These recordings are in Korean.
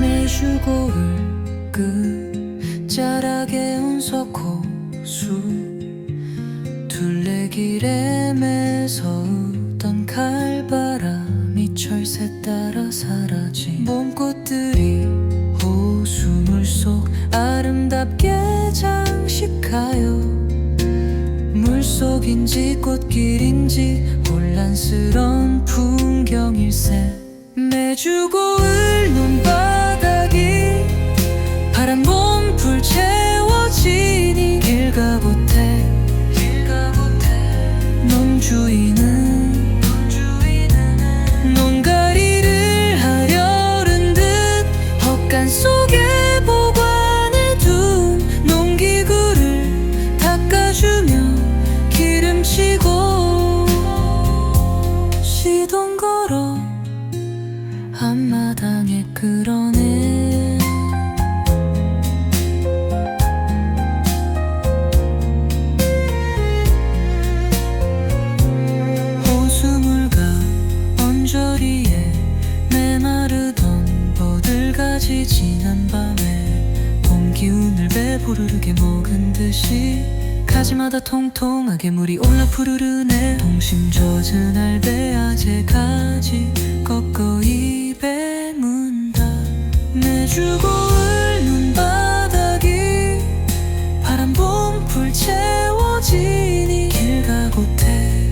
매주 고을 끝 자락에 운석 호수 둘레길에 매서우던 칼바람이 철새 따라 사라진 봄꽃들이 아름답게 장식하여 물속인지 꽃길인지 혼란스러운 풍경일세. 매주 고 버들가지 지난 밤에 봄 기운을 배부르게 먹은 듯이 가지마다 통통하게 물이 올라 푸르르네. 동심 젖은 알배아제 가지 꺾어 입에 문다. 매주 고을 눈바닥이 파란 봄풀 채워지니. 길가곳에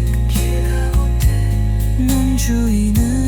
논주인은